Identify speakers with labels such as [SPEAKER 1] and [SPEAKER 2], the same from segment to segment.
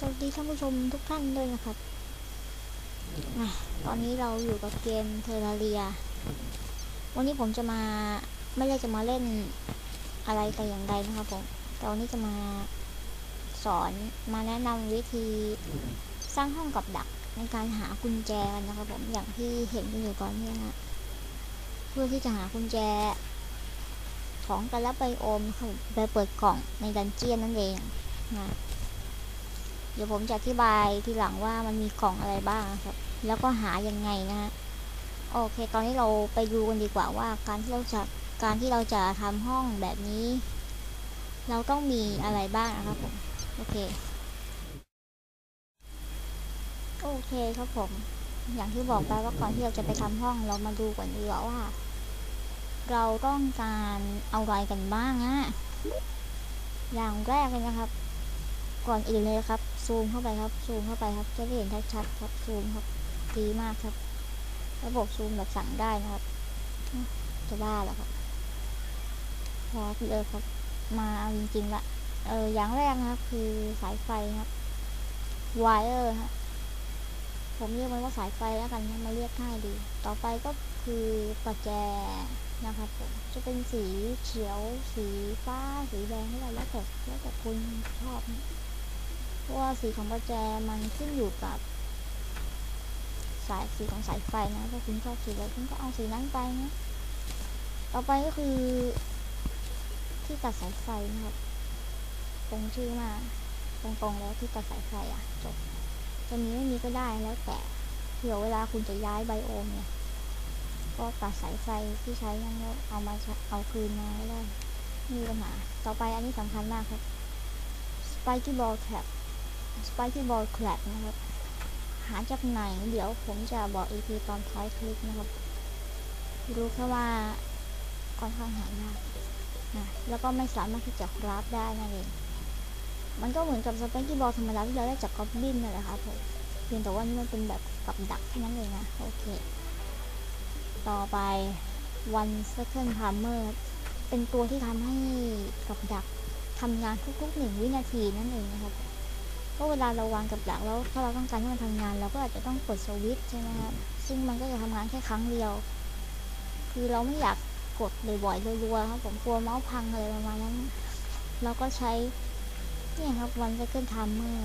[SPEAKER 1] สวัสดีท่านผู้ชมทุกท่านด้วยนะครับอะตอนนี้เราอยู่กับเกมเทอร์เรีย วันนี้ผมจะมาไม่ได้จะมาเล่นอะไรแต่อย่างใดนะครับผม แต่วันนี้จะมาสอนมาแนะนำวิธีสร้างห้องกับดักในการหากุญแจกันนะครับผม อย่างที่เห็นกันอยู่ก่อนเนี่ยนะเพื่อที่จะหากุญแจ ของแต่ละไบโอมครับไปเปิดกล่องในดันเจียนนั่นเองนะ เดี๋ยวผมจะอธิบายทีหลังว่ามันมีกล่องอะไรบ้างครับ แล้วก็หายังไงนะฮะโอเค ตอนนี้เราไปดูกันดีกว่าว่าการที่เราจะการที่เราจะทำห้องแบบนี้ เราต้องมีอะไรบ้างนะครับผมโอเคโอเคครับผม อย่างที่บอกไปว่าก่อนที่เราจะไปทำห้องเรามาดูก่อนดีกว่าว่า เราต้องการเอาอะไรกันบ้างอะอย่างแรกเลยนะครับ ก่อนอื่นเลยครับ ซูมเข้าไปครับ ซูมเข้าไปครับ จะได้เห็นชัดๆครับ ซูมครับ ดีมากครับ ระบบซูมแบบสั่งได้นะครับ จะบ้าแล้วครับ พอเลยครับ มาเอาจริงๆละเอออย่างแรกนะครับ คือสายไฟครับวายเออร์ฮะผมเรียกมันว่าสายไฟแล้วกันนะมาเรียกง่ายดี ต่อไปก็คือประแจนะครับผมจะเป็นสีเขียว สีฟ้า สีแดงก็ได้แล้วแต่แล้วแต่คุณชอบนะ ราะว่าสีของประแจมันขึ้นอยู่กับ สายสีของสายไฟนะถ้าคุณชอบสีอะไรคุณก็เอาสีนั้นไปนะต่อไปก็คือ ที่ตัดสายไฟนะครับตรงชื่อมาตรงๆแล้วที่ตัดสายไฟอะจบจะมีไม่มีก็ได้แล้วแต่เผื่อเวลาคุณจะย้ายไบโอมเนี่ยก็ตัดสายไฟที่ใช้นั่นแล้วเอามาเอาคืนมาได้ม่มีปัญหาต่อไปอันนี้สำคัญมากครับ Spiky Ball Trap Spiky Ball Trap นะครับ หาจากไหนเดี๋ยวผมจะบอกอีกทีตอนท้ายคลิปนะครับรู้แค่ว่าค่อนข้างหายากนะแล้วก็ไม่สามารถที่จะคราฟได้นั่นเอง มันก็เหมือนกับสเปกกี้บอลธรรมดาที่เราได้จากกอบลินนั่นแหละครับผมเพียงแต่ว่านี่มันเป็นแบบกับดักแค่นั้นเองนะ โอเค ต่อไป one second timer เป็นตัวที่ทำให้กับดักทำงานทุกๆหนึ่งวินาทีนั่นเองนะครับ เพราะเวลาเราวางกับดักแล้วถ้าเราต้องการให้มันทำงาน เราก็อาจจะต้องกดสวิตช์ใช่ไหมครับซึ่งมันก็จะทำงานแค่ครั้งเดียว คือเราไม่อยากกดบ่อยๆรัวๆครับผมกลัวเมาส์พังอะไรประมาณนั้น เราก็ใช้นี่ครับ one second timer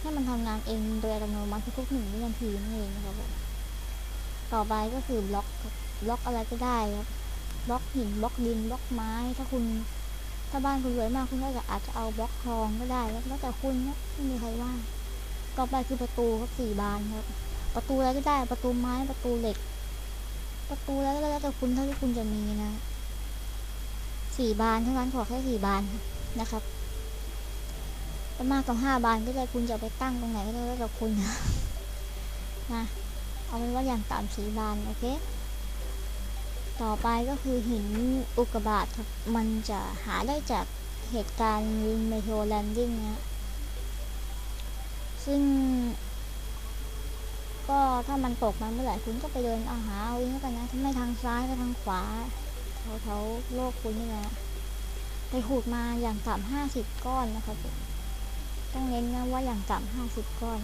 [SPEAKER 1] ให้มันทำงานเองโดยอัตโนมัติทุกๆหนึ่งวินาทีนั่นเองนะครับผมต่อไปก็คือบล็อกบล็อกอะไรก็ได้ครับบล็อกหินบล็อกดินบล็อกไม้ถ้าคุณ ถ้าบ้านคุณรวยมากคุณก็อาจจะเอาบล็อกทองก็ได้แล้วแต่คุณนะไม่มีใครว่า ต่อไปคือประตูครับสี่บานครับ ประตูอะไรก็ได้ ประตูไม้ประตูเหล็ก ประตูแล้วก็แล้วแต่คุณเท่าที่คุณจะมีนะสี่บานเท่านั้นขอแค่สี่บานนะครับถ้ามากกว่าห้าบานก็ได้คุณจะไปตั้งตรงไหนก็ได้แล้วแต่คุณนะนะเอาเป็นว่าอย่างต่ำสี่บานโอเค ต่อไปก็คือหินอุกกาบาตมันจะหาได้จากเหตุการณ์เมโทรแลนดิ้งนะซึ่ง ก็ถ้ามันตกมาเมื่อไหร่คุณก็ไปเดินเอาหาเอาเองแล้วกันนะถ้าไม่ทางซ้ายก็ทางขวาแถวๆโลกคุณนี่แหละไปหูดมาอย่างต่ำห้าสิบก้อนนะครับต้องเน้นนะว่าอย่างต่ำห้าสิบก้อน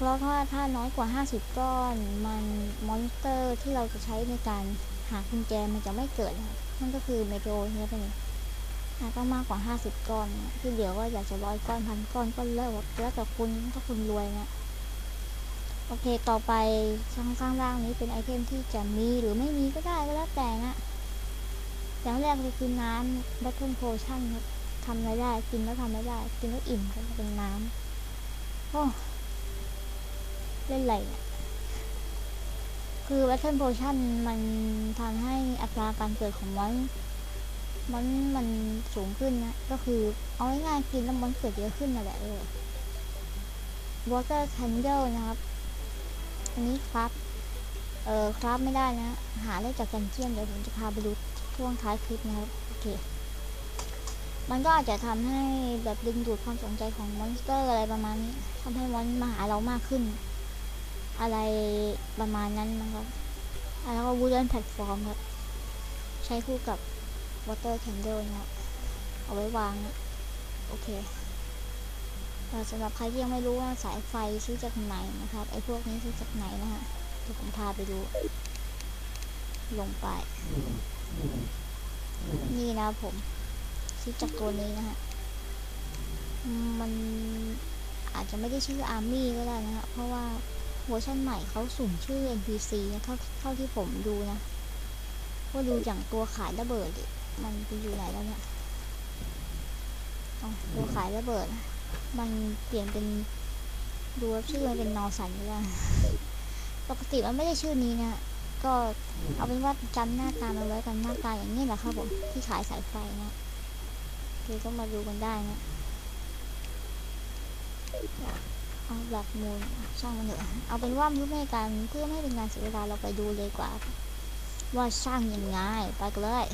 [SPEAKER 1] เพราะถ้าถ้าน้อยกว่า 50 ก้อน มันมอนสเตอร์ที่เราจะใช้ในการหากุญแจมันจะไม่เกิดนะมันก็คือเมโทรเนี่ยเป็นต้องมากกว่า 50 ก้อนที่เดี๋ยวก็อยากจะร้อยก้อนพันก้อนก็เลิกแล้วแต่คุณถ้าคุณรวยนะโอเค ต่อไปข้างข้างล่างนี้เป็นไอเทมที่จะมีหรือไม่มีก็ได้ก็แล้วแต่นะอย่างแรกเลยคือน้ำบัตเทิลโพชั่นครับทำอะไรได้ กินแล้วทำไม่ได้ กินแล้วอิ่มก็เป็นน้ำโอ้ เล่นอะไรเนี่ยคือ Battle Potion มันทำให้อัตราการเกิดของมอนมันมันสูงขึ้นนะ ก็คือเอาง่ายๆกินแล้วมอนเกิดเยอะขึ้นนั่นแหละเลย Water Candle นะครับ อันนี้ครับ เออครับไม่ได้นะ หาได้จากกันเจียนเดี๋ยวผมจะพาไปดูช่วงท้ายคลิปนะครับ โอเค มันก็อาจจะทำให้แบบดึงดูดความสนใจของมอนสเตอร์อะไรประมาณนี้ทำให้มอนมาหาเรามากขึ้น อะไรประมาณนั้นนะครับ แล้วก็ wooden platform ครับ ใช้คู่กับ water candle นะครับเอาไว้วาง โอเคสำหรับใครที่ยังไม่รู้ว่าสายไฟซื้อจากไหนนะครับ ไอ้พวกนี้ซื้อจากไหนนะฮะเดี๋ยวผมพาไปดู ลงไป นี่นะผม ซื้อจากตัวนี้นะฮะมมันอาจจะไม่ได้ชื่ออาร์มี่ก็ได้นะฮะ เพราะว่า เวอร์ชันใหม่เขาสุ่มชื่อ NPC นะเท่าเท่าที่ผมดูนะว่าดูอย่างตัวขายระเบิด มันไปอยู่ไหนแล้วเนี่ยตัวขายระเบิด มันเปลี่ยนเป็นดูว่าชื่อมันเป็นนอสันแล้วปกติมันไม่ได้ชื่อนี้นะก็เอาเป็นว่าจำหน้าตามันไว้กันหน้าตาอย่างนี้แหละครับผมที่ขายสายไฟนะคือก็มาดูกันได้นะ เอาหลักมูลช่างมันเถอะเอาเป็นว่าเพื่อไม่ให้การเพื่อไม่เป็นการเสียเวลาเราไปดูเลยกว่า ว่าช่างยังไงไปกันเลย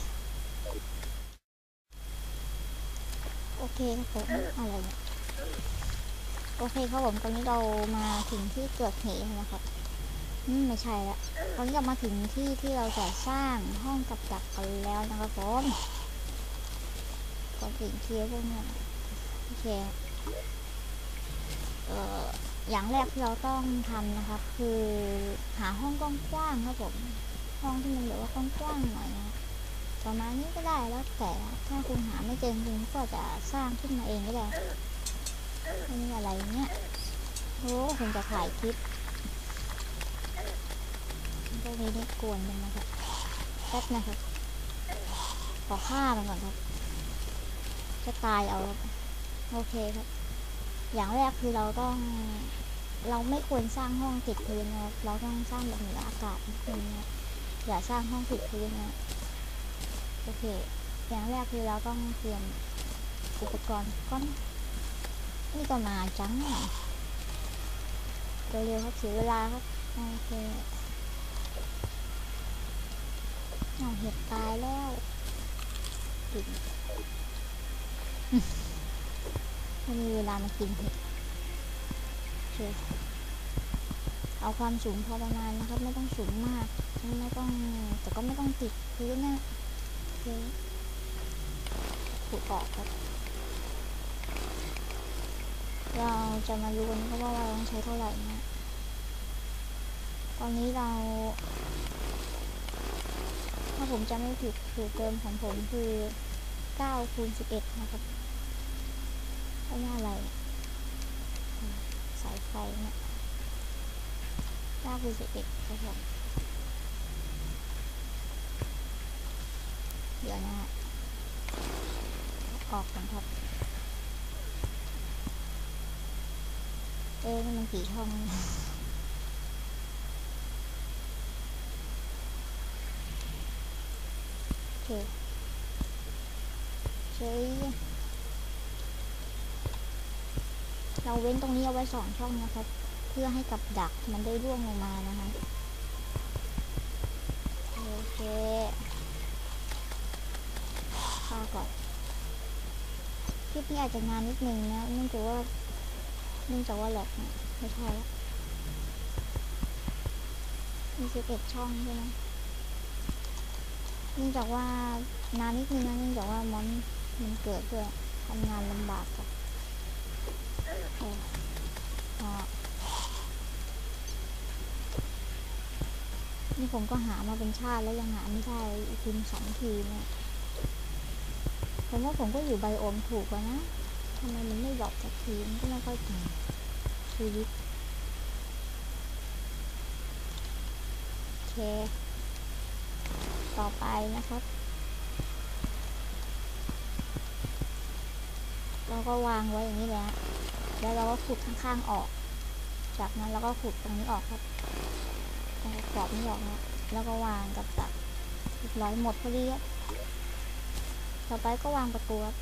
[SPEAKER 1] โอเคครับผมอะไรเนี่ยโอเคครับผมตอนนี้เรามาถึงที่เกิดเหตุนะครับอืมไม่ใช่ละตอนนี้เรามาถึงที่ที่เราจะสร้างห้องกับดักกันแล้วนะครับผมก่อนถึงเคลียร์พวกเนี้ยโอเค อย่างแรกที่เราต้องทำนะครับ คือหาห้องกว้างๆครับผมห้องที่มันแบบว่ากว้างๆหน่อยนะประมาณนี้ก็ได้แล้วแต่ถ้าคุณหาไม่เจอคุณก็จะสร้างขึ้นมาเองก็ได้อันนี้อะไรเนี่ยโอ้คุณจะถ่ายคลิปพวกนี้นี่กวนกันนะครับแป๊บนะครับขอฆ่ามันก่อนครับจะตายเอาโอเคครับ อย่างแรกคือเราต้องเราไม่ควรสร้างห้องติดพื้นนะเราต้องสร้างแบบเหนืออากาศนิดนึงนะอย่าสร้างห้องติดพื้นนะโอเค อย่างแรกคือเราต้องเตรียมอุปกรณ์ก้อนนี่ก็มาจังหน่อยเร็วๆครับเสียเวลาครับโอเคเอาเห็ดตายแล้วกิน ไม่มีเวลามากินเห็ดเอาความสูงพอประมาณนะครับ ไม่ต้องสูงมากไม่ต้องแต่ก็ไม่ต้องติดพื้นนะโอเคขุดออกครับ เราจะมาดูกันก็ว่าเราต้องใช้เท่าไหร่นะตอนนี้เรา ถ้าผมจำไม่ผิดสูตรเดิมของผมคือ9คูณ11 นะครับ ก็น่าอะไร สายไฟเนี่ย9คูณ11ครับผมเดี๋ยวนะฮะออกก่อนครับ เอ๊ะมันกี่ช่องเนี่ยโอเคเฉย เราเว้นตรงนี้เอาไว้สองช่องนะครับ เพื่อให้กับดักมันได้ร่วงลงมานะคะโอเคฆ่าก่อนคลิปนี้อาจจะนานนิดนึงนะเนื่องจากว่าเนื่องจากว่าแหลกนะไม่ใช่ละมีสิบเอ็ดช่องใช่ไหมเนื่องจากว่านานนิดนึงนะเนื่องจากว่ามอนมันเกิดด้วยทำงานลำบากครับ นี่ผมก็หามาเป็นชาติแล้วยังหาไม่ได้อีกทีสองทีเนี่ยผมว่าผมก็อยู่ไบโอมถูกกว่านะทำไมมันไม่ดรอกสักทีมันก็ไม่ค่อยถึงชีวิตโอเค ต่อไปนะครับ เราก็วางไว้อย่างนี้แหละ แล้วเราก็ขุดข้างๆออก จากนั้นเราก็ขุดตรงนี้ออกครับตรงกรอบนี้ออกนะแล้วก็วางกับตักเรียบร้อยหมดพอดีครับต่อไปก็วางประตูครับ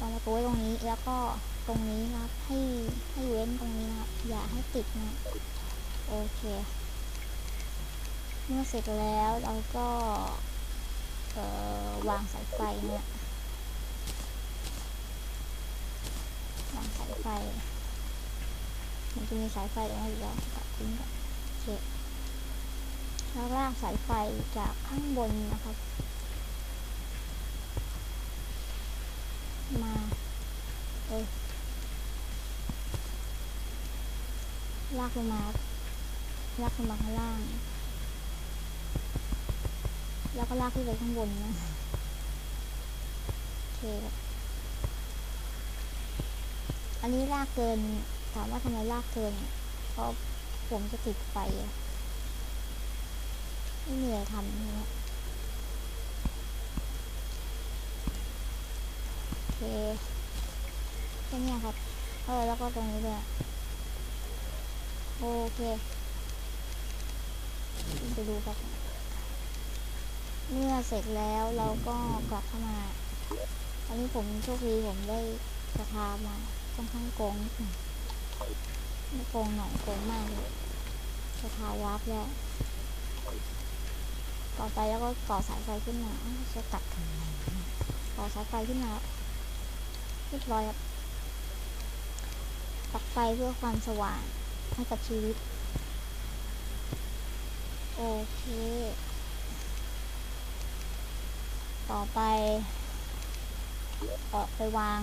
[SPEAKER 1] วางประตูไว้ตรงนี้แล้วก็ตรงนี้นะครับ ให้ให้เว้นตรงนี้นะครับอย่าให้ติดนะโอเค เมื่อเสร็จแล้วเราก็วางสายไฟเนี่ยวางสายไฟ มันจะมีสายไฟตรงนี้อยู่แล้วตัดทิ้งก่อนโอเคแล้วลากสายไฟจากข้างบนนะครับ มาเอ้ยลากลงมาลากลงมาข้างล่าง แล้วก็ลากขึ้นไปข้างบนนะโอเคครับอั นนี้ลากเกิน ถามว่าทำไมลากเกิน เพราะผมจะติดไฟไม่เหนื่อยทำนะโอเคแค่นี้ครับ เออ แล้วก็ตรงนี้ด้วยโอเคไปดูครับ เมื่อเสร็จแล้วเราก็กลับเข้ามา อันนี้ผมโชคดีผมได้กระทามา ค่อนข้างโกงนิดหน่อยไม่โกงหน่อยโกงมากเลยกระทาวาร์ปแล้วต่อไปแล้วก็ต่อสายไฟขึ้นมาจะตัดทำไมต่อสายไฟขึ้นมาเรียบร้อยครับปักไฟเพื่อความสว่างให้กับชีวิต โอเค ต่อไปออกไปวาง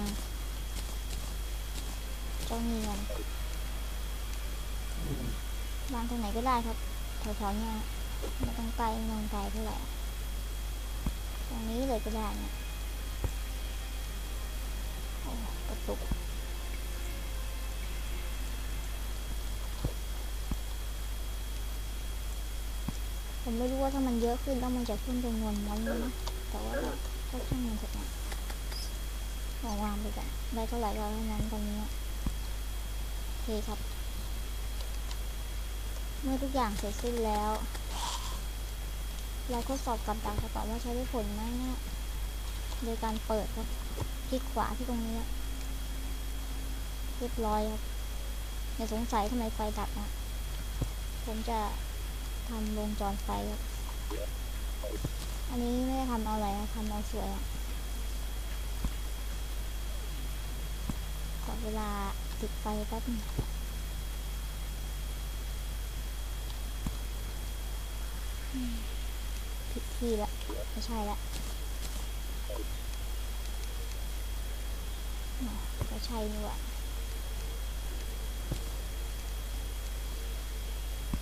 [SPEAKER 1] เจ้าเนียนวางตรงไหนก็ได้ครับแถวๆเนี้ยไม่ต้องไกลไม่ต้องไกลเท่าไหร่ตรงนี้เลยก็ได้เนี่ยโอ้กระตุกผมไม่รู้ว่าถ้ามันเยอะขึ้นแล้วมันจะขึ้นจำนวนมอนไหมนะแต่ว่าก็ช่างมันเถอะนะลองวางไปก่อนได้เท่าไหร่ก็เท่านั้นตอนนี้ เคครับ เมื่อทุกอย่างเสร็จสิ้นแล้ว เราทดสอบกับดักกระป๋าว่าใช้ได้ผลไหมเนี่ยโดยการเปิดครับ คลิกขวาที่ตรงนี้เรียบร้อยครับอย่าสงสัยทำไมไฟดับนะผมจะทำวงจรไฟครับ อันนี้ไม่ได้ทำเอาอะไรนะทำเอาสวยอะขอเวลา ติดไฟแป๊บนึงผิดที่ละ ไม่ใช่ละก็ใช่นี่หว่า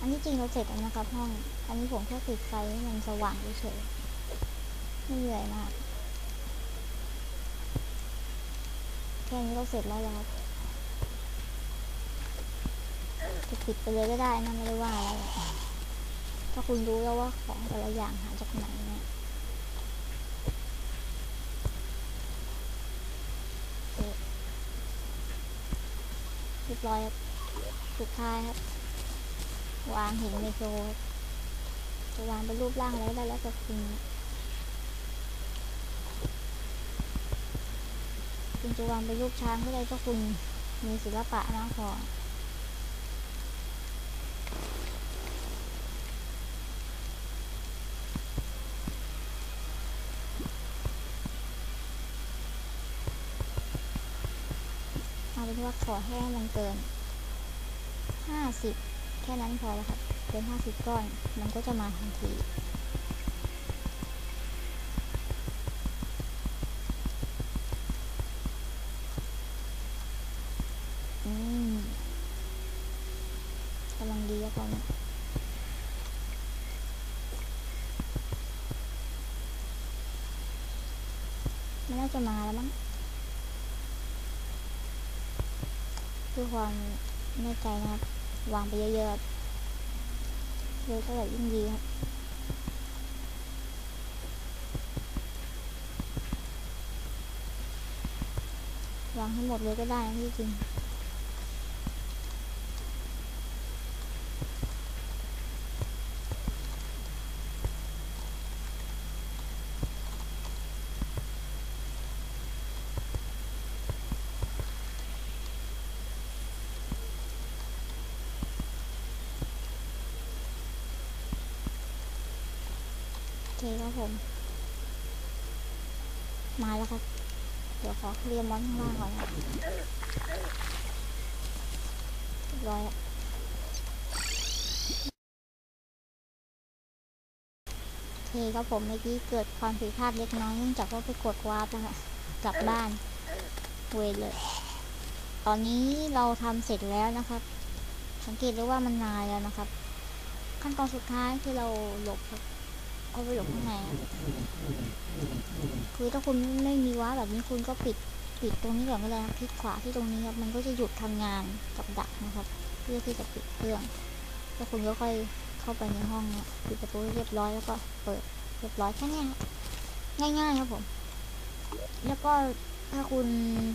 [SPEAKER 1] อันนี้จริงเราเสร็จแล้วนะครับห้อง อันนี้ผมแค่ติดไฟให้มันสว่างเฉยๆไม่เหนื่อยมาก แค่นี้ก็เสร็จแล้วครับ จะปิดไปเลยก็ได้นะไม่ได้ว่าอะไรถ้าคุณรู้แล้วว่าของแต่ละอย่างหาจากไหนเนี่ยเรียบร้อยครับสุดท้ายครับ วางหินในโซจะวางเป็นรูปร่างอะไรได้แล้วแต่คุณคุณจะวางเป็นรูปช้างก็ได้ถ้าคุณมีศิลปะมากพอาเป็น ว่าขอแห้มันเกินห้าสิบแค่นั้นพอแล้วครับเกินห้าสิบก้อน มันก็จะมาทันที อืมกำลังดีแล้วตอนนี้มันน่าจะมาแล้วมั้งเพื่อความแน่ใจนะครับ วางไปเยอะๆเยอะเท่าไหร่ยิ่งดีครับวางให้หมดเลยก็ได้นะที่จริง โอเคครับผม มาแล้วครับ เดี๋ยวขอเคลียร์มอนข้างล่างก่อนร้อยโอเคครับผมเมื่อกี้เกิดความผิดพลาดเล็กน้อยเนื่องจากว่าไปกดวาร์ปนะคะกลับบ้านเวเลย ตอนนี้เราทำเสร็จแล้วนะครับ สังเกตได้ว่ามันนานแล้วนะครับ ขั้นตอนสุดท้ายคือเราหลบครับเอาไปหลบข้างในอะคือถ้าคุณไม่มีว้าร์ปแบบนี้คุณก็ปิด ปิดตรงนี้ก่อนก็ได้ครับคลิกขวาที่ตรงนี้ครับมันก็จะหยุดทำงานกับดักนะครับ เพื่อที่จะปิดเครื่องแล้วคุณก็ค่อยเข้าไปในห้องเนี่ยปิดประตูเรียบร้อยแล้วก็เปิดเรียบร้อยแค่นี้ครับง่ายๆครับผม แล้วก็ถ้าคุณ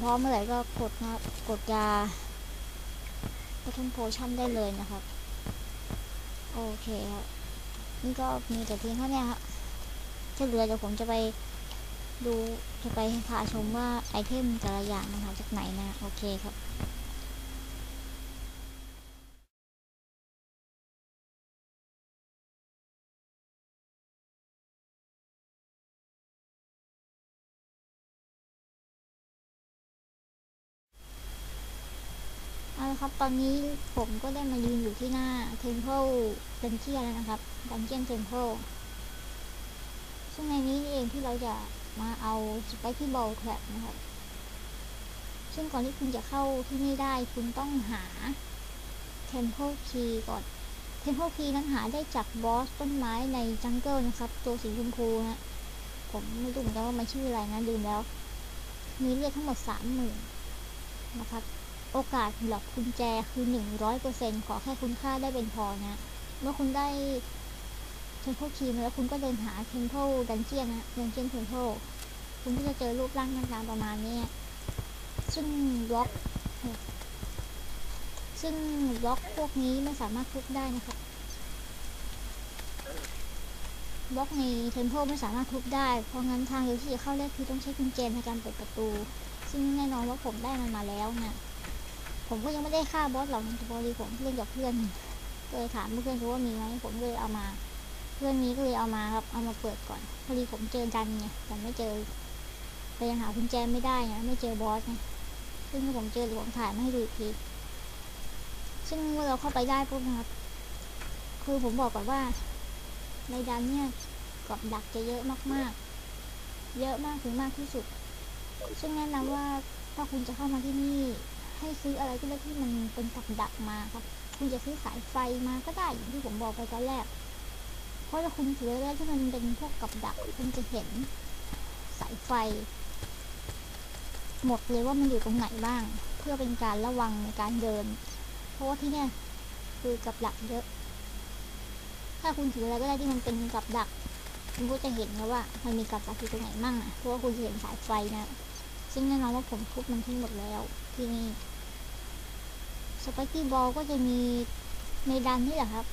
[SPEAKER 1] พร้อมเมื่อไหร่ก็กดนะกดยาปทุมโพชั่นได้เลยนะครับ โอเคครับนี่ก็มีแต่เพียงเท่านี้ครับที่เหลือเดี๋ยวผมจะไป ดูจะไปพาชมว่าไอเทมแต่ละอย่างมันหาจากไหนนะ โอเคครับเอาละครับ ตอนนี้ผมก็ได้มายืนอยู่ที่หน้า Temple Dungeon แล้วนะครับ Dungeon Temple ซึ่งในนี้นี่เองที่เราจะ มาเอา Spiky Ball Trap นะครับ ซึ่งก่อนที่คุณจะเข้าที่นี่ได้คุณต้องหา Temple Key ก่อน Temple Key นั้นหาได้จากบอสต้นไม้ในจังเกิลนะครับ ตัวสีชมพูนะผมไม่รู้เหมือนกันว่ามันชื่ออะไรนะลืมแล้ว มีเลือดทั้งหมดสามหมื่นนะครับ โอกาสหลอกกุญแจคือหนึ่งร้อยเปอร์เซ็นขอแค่คุณค่าได้เป็นพอนะ เมื่อคุณได้ Temple Key มาแล้วคุณก็เดินหา Temple Dungeon นะ Dungeon Temple คุณก็จะเจอรูปร่างต่างๆประมาณนี้ ซึ่งบล็อก ซึ่งบล็อกพวกนี้ไม่สามารถทุบได้นะครับบล็อกใน Temple ไม่สามารถทุบได้ เพราะงั้นทางเดียวที่จะเข้าได้คือต้องใช้กุญแจในการเปิดประตู ซึ่งแน่นอนว่าผมได้มันมาแล้วนะผมก็ยังไม่ได้ฆ่าบอสเหรอกพอดีผมเล่นกับเพื่อน เลยถามเพื่อนว่ามีไหมผมก็เลยเอามา เพื่อนนี้ก็เลยเอามาครับ เอามาเปิดก่อน พอดีผมเจอดันไงแต่ไม่เจอแต่ยังหากุญแจไม่ได้ไงไม่เจอบอสไงซึ่งผมเจอหรือผมถ่ายมาให้ดูอีกที ซึ่งเมื่อเราเข้าไปได้ปุ๊บนะครับ คือผมบอกก่อนว่าในดันเนี่ยกับดักจะเยอะมากๆ เยอะมากถึงมากที่สุด ซึ่งแนะนำว่าถ้าคุณจะเข้ามาที่นี่ ให้ซื้ออะไรก็ได้ที่มันเป็นกับดักมาครับ คุณจะซื้อสายไฟมาก็ได้อย่างที่ผมบอกไปตอนแรก เพราะถ้าคุณถือแล้วที่มันเป็นพวกกับดักคุณจะเห็นสายไฟ หมดเลยว่ามันอยู่ตรงไหนบ้าง เพื่อเป็นการระวังในการเดิน เพราะว่าที่เนี่ยคือกับดักเยอะ ถ้าคุณถืออะไรก็ได้ที่มันเป็นกับดัก คุณก็จะเห็นแล้วว่า มันมีกับดักอยู่ตรงไหนมั่งอะเพราะว่าคุณจะเห็นสายไฟนะซึ่งแน่นอนว่าผมทุบมันทิ้งหมดแล้วที่นี่สไปกี้บอลก็จะมีในดันนี่แหละครับ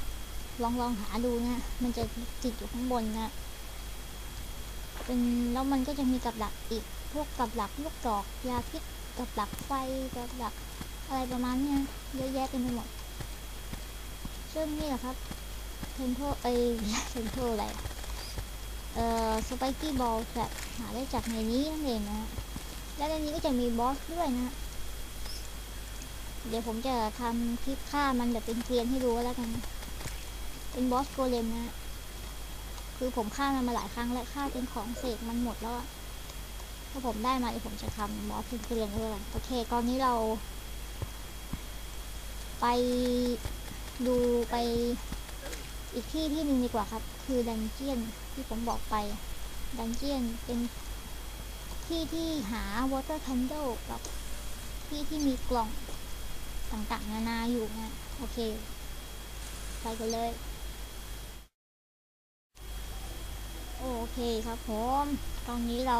[SPEAKER 1] ลองลองหาดูนะ มันจะติดอยู่ข้างบนนะ เป็นแล้วมันก็จะมีกับดักอีก พวกกับดักลูกดอก ยาพิษกับดักไฟกับดักอะไรประมาณเนี้ยเยอะแยะเต็มไปหมด ซึ่งนี่แหละครับเทนโทเอ้ยเทนโทอะไรเอ่อสไปกี้บอลแบบหาได้จากในนี้นั่นเองนะ และในนี้ก็จะมีบอสด้วยนะ เดี๋ยวผมจะทำคลิปฆ่ามันแบบเป็นเกียนให้ดูแล้วกัน เป็นบอสโกเลมนะ คือผมฆ่ามันมาหลายครั้งและฆ่าจนของเสกมันหมดแล้วถ้าผมได้มาเดี๋ยวผมจะทำบอสเป็นเกรียนด้วยกันโอเค ตอนนี้เรา ไปดูไปอีกที่ที่หนึ่งดีกว่าครับ คือดันเจียนที่ผมบอกไป ดันเจียนเป็นที่ที่หา water candle กับที่ที่มีกล่องต่างๆ นานาอยู่นะ โอเค ไปกันเลย โอเคครับผม ตอนนี้เรา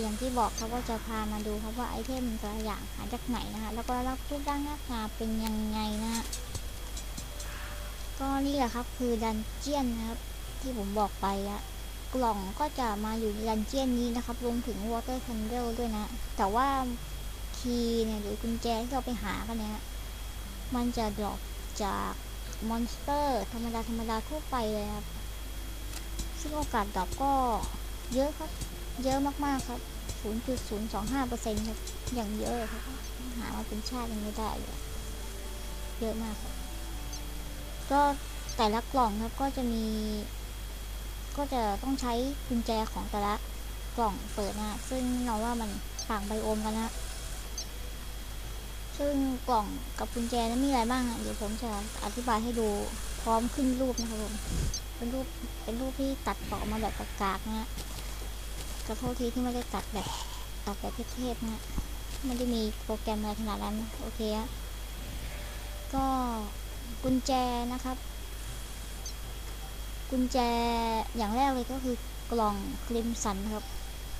[SPEAKER 1] อย่างที่บอกครับว่าจะพามาดูครับว่าไอเทมแต่ละอย่างหาจากไหนนะคะ แล้วก็รับรูปร่างหน้าตาเป็นยังไงนะ ก็นี่แหละครับคือดันเจียนนะครับ ที่ผมบอกไปอะกล่องก็จะมาอยู่ในดันเจียนนี้นะครับรวมถึง water candle ด้วยนะ แต่ว่าคีย์เนี่ยหรือกุญแจที่เราไปหากันเนี่ยมันจะดรอปจากมอนสเตอร์ ธรรมดาธรรมดาทั่วไปเลยครับ ซึ่งโอกาสดรอปก็เยอะครับ เยอะมากๆครับ 0.025%ครับอย่างเยอะครับ หามาเป็นชาติยังไม่ได้เลยเยอะมากครับ ก็แต่ละกล่องครับก็จะมี ก็จะต้องใช้กุญแจของแต่ละกล่องเปิดนะซึ่งเราว่ามันต่างไบโอมกันนะซึ่งกล่องกับกุญแจนั้นมีอะไรบ้าง เดี๋ยวผมจะอธิบายให้ดูพร้อมขึ้นรูปนะครับผม เป็นรูปเป็นรูปที่ตัดต่อมาแบบกากๆนะฮะกระโทษทีที่ไม่ได้ตัดแบบตัดแบบเทพๆนะฮะไม่ได้มีโปรแกรมอะไรขนาดนั้น โอเคฮะก็กุญแจนะครับ กุญแจอย่างแรกเลยก็คือกล่องคลิมสันครับ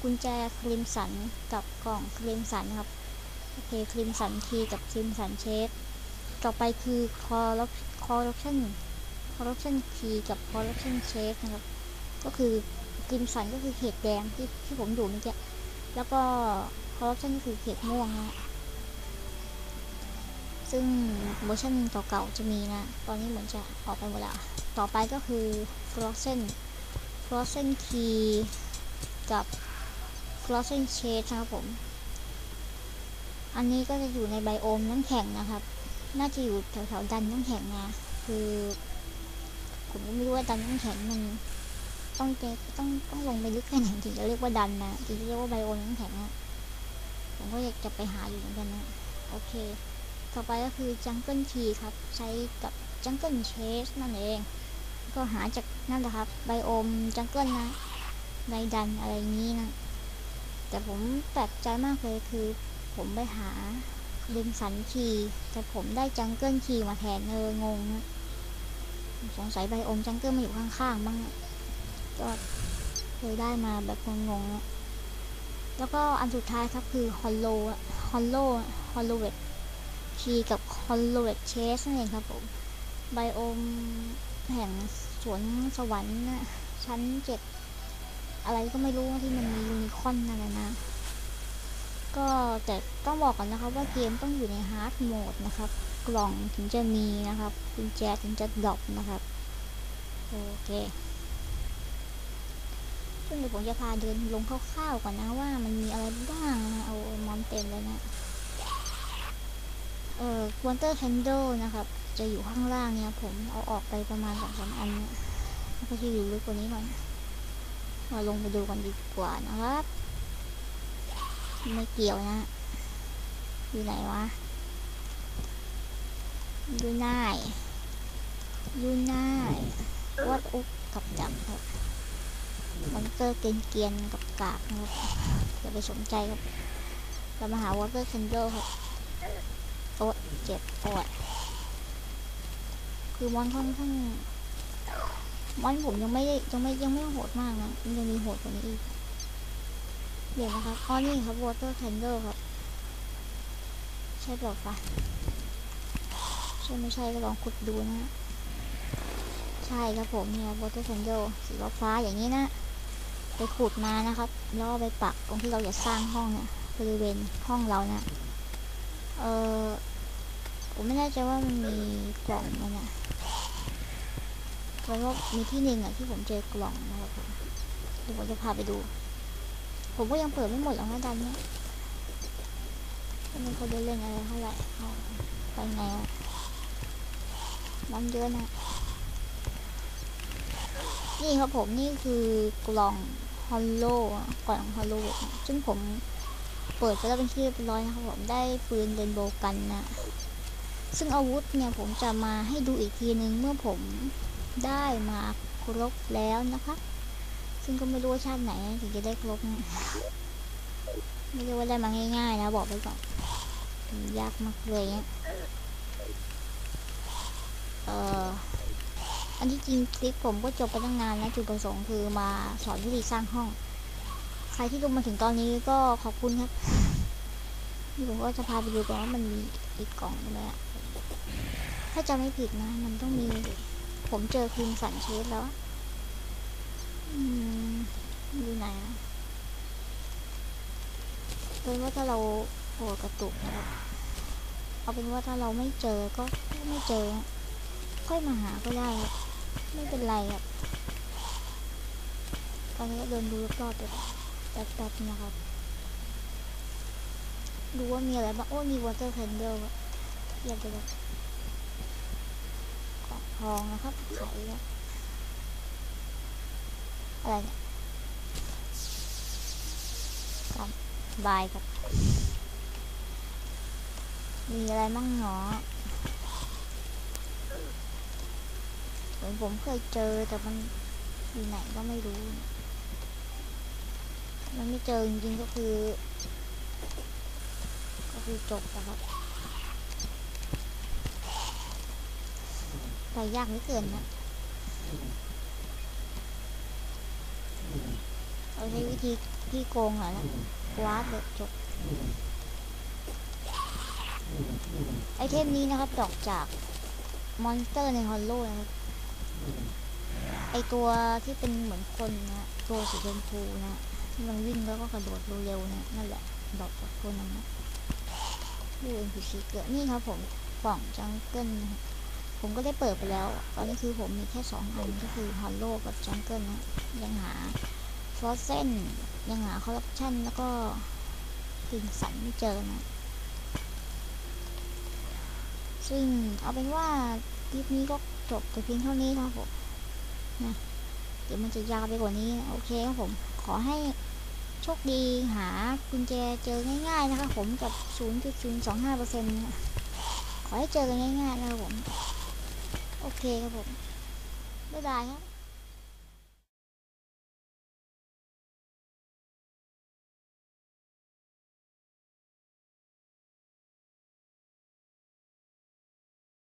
[SPEAKER 1] กุญแจคลิมสันกับกล่องคลิมสันครับโอเคคลิมสันคีกับคลิมสันเชคต่อไปคือคอร์คอร์รัปชัน คอร์รัปชันคีกับคอร์รัปชันเชคนะครับ ก็คือคลิมสันก็คือเขตแดงที่ที่ผมอยู่เมื่อกี้แล้วก็คอร์รัปชันก็คือเขตม่วงนะซึ่งเวอร์ชันเก่าๆจะมีนะ ตอนนี้เหมือนจะออกไปหมดแล้ว ต่อไปก็คือ Frozen Frozen Key กับ Frozen Shade นะครับผม อันนี้ก็จะอยู่ในไบโอมน้ำแข็งนะครับ น่าจะอยู่แถวๆดันน้ำแข็งนะ คือ ผมก็ไม่รู้ว่าดันน้ำแข็งมัน ต้องเจต้องต้องลงไปลึกแค่ไหนถึงจะเรียกว่าดันนะถึงจะเรียกว่าไบโอมน้ำแข็งนะผมก็อยากจะไปหาอยู่เหมือนกันนะ โอเค ต่อไปก็คือ Jungle Key ครับ ใช้กับ Jungle Chase นั่นเอง ก็หาจากนั่นแหละครับไบโอมจังเกิลนะไดดันอะไรนี้นะ แต่ผมแปลกใจมากเลยคือ ผมไปหาลิมสันคีแต่ผมได้จังเกิลคีมาแทนเอองงนะ สงสัยไบโอมจังเกิลมาอยู่ข้างๆบ้างก็เคยได้มาแบบงงๆแล้วก็อันสุดท้ายครับคือฮอลโลฮอลโลฮอลโลเวตคีกับฮอลโลเวตเชสนั่นเองครับผมไบโอมแห่งสวนสวรรค์ชั้นเจ็ดอะไรก็ไม่รู้ที่มันมียูนิคอนนั่นแหละนะ ก็แต่ต้องบอกก่อนนะครับว่าเกมต้องอยู่ในฮาร์ดโหมดนะครับ กล่องถึงจะมีนะครับกุญแจถึงจะดรอปนะครับ โอเคซึ่งเดี๋ยวผมจะพาเดินลงคร่าวๆก่อนนะว่ามันมีอะไรบ้างนะเอามอนเต็มเลยนะเอ่อควอนเตอร์แฮนเดิลนะครับ จะอยู่ข้างล่างเนี่ยผมเอาออกไปประมาณสองสามอันเนี่ยก็จะอยู่ลึกกว่านี้ก่อนมาลงไปดูกันดีกว่านะครับ ไม่เกี่ยวนะ อยู่ไหนวะ ยู่ไหนอยู่ไหนวัดอุกกับจับครับมอนเตอร์เกรียนกับกากครับอย่าไปสนใจครับเรามาหาวอเตอร์เซนเดอร์ครับโอ๊ยเจ็บปวดคือมอนค่อนข้างมอนผมยังไม่ยังไม่ยังไม่โหดมากนะมันยังมีโหดกว่านี้อีกเดี๋ยวนะครับอ๋อนี่ครับ water candle ครับ ใช่เปล่าปะ ใช่ไม่ใช่ก็ลองขุดดูนะใช่ครับผมเนี่ย water candle สีฟ้าอย่างนี้นะ ไปขุดมานะครับแล้วเอไปปักตรงที่เราจะสร้างห้องเนี่ยบริเวณห้องเรานะเออผมไม่แน่ใจว่ามันมีกล่องมันนะแล้วก็มีที่หนึ่งอะที่ผมเจอกล่องนะครับผมเดี๋ยวผมจะพาไปดู ผมก็ยังเปิดไม่หมดหรอกนะดันเนี้ยไม่เคยได้เล่นอะไรเท่าไหร่ไปไงอะ มันเยอะนะ นี่ครับผมนี่คือกล่องฮอลโลกล่องฮอลโลซึ่งผมเปิดไปแล้วเป็นที่เรียบร้อยนะครับผมได้ปืนเรนโบว์กันนะ ซึ่งอาวุธเนี่ยผมจะมาให้ดูอีกทีนึงเมื่อผมได้มาครบแล้วนะคะ ซึ่งก็ไม่รู้ว่าชาติไหนถึงจะได้ครบนะไม่ใช่ว่าได้มาง่ายๆนะ บอกไปก่อน ยากมากเลยเนี่ยเอ่ออั นที่จริงคลิปผมก็จบไปตั้งนานแล้วจุดประสงค์คือมาสอนวิธีสร้างห้อง ใครที่ดูมาถึงตอนนี้ก็ขอบคุณครับนี่ผมก็จะพาไปดูกันว่ามันมีอีกกล่องไหมอะถ้าจำไม่ผิดนะ มันต้องมี ผมเจอครีมสันเชฟแล้วอืมอยู่ไหนอะเป็นว่าถ้าเราโหกระตุกนะครับเอาเป็นว่าถ้าเราไม่เจอก็ไม่เจอ ค่อยมาหาก็ได้ ไม่เป็นไรครับตอนนี้เดินดูรอบๆไปแป๊บๆนะครับ ดูว่ามีอะไรบ้างโอ้มี water candle อะเทียบเลยครับกล่องทองนะครับไข่อะอะไรเนี่ยกำบายครับ มีอะไรมั่งหนอ เหมือนผมเคยเจอแต่มันอยู่ไหนก็ไม่รู้ มันไม่เจอจริงๆก็คือ ก็คือจบนะครับไปยากเหลือเกินนะเราใช้วิธีที่โกงหน่อยนะว้าร์ปแบบจบไอเทมนี้นะครับ ดอกจากมอนสเตอร์ในฮอลโลนะครับ ไอตัวที่เป็นเหมือนคนนะตัวสีชมพูนะที่มันวิ่งแล้วก็กระโดดเร็วๆนะนั่นแหละดอกจากตัวนั้นนะดูเอ็นพีซีเกิดนี่ครับผมกล่องจังเกิลนะผมก็ได้เปิดไปแล้ว ตอนนี้คือผมมีแค่สองอันก็คือฮอลโลกับจังเกิลนะยังหาฟอสเซนยังหาคอร์รัปชันแล้วก็กินสันไม่เจอนะซึ่งเอาเป็นว่าคลิปนี้ก็ จบแต่เพียงเท่านี้ครับผมนะเดี๋ยวมันจะยาวไปกว่านี้โอเคครับผมขอให้โชคดีหากุญแจเจอง่ายๆนะครับผมกับ 0.025%นะขอให้เจอกันง่ายๆนะครับผม โอเคครับผมบ๊ายบายครับ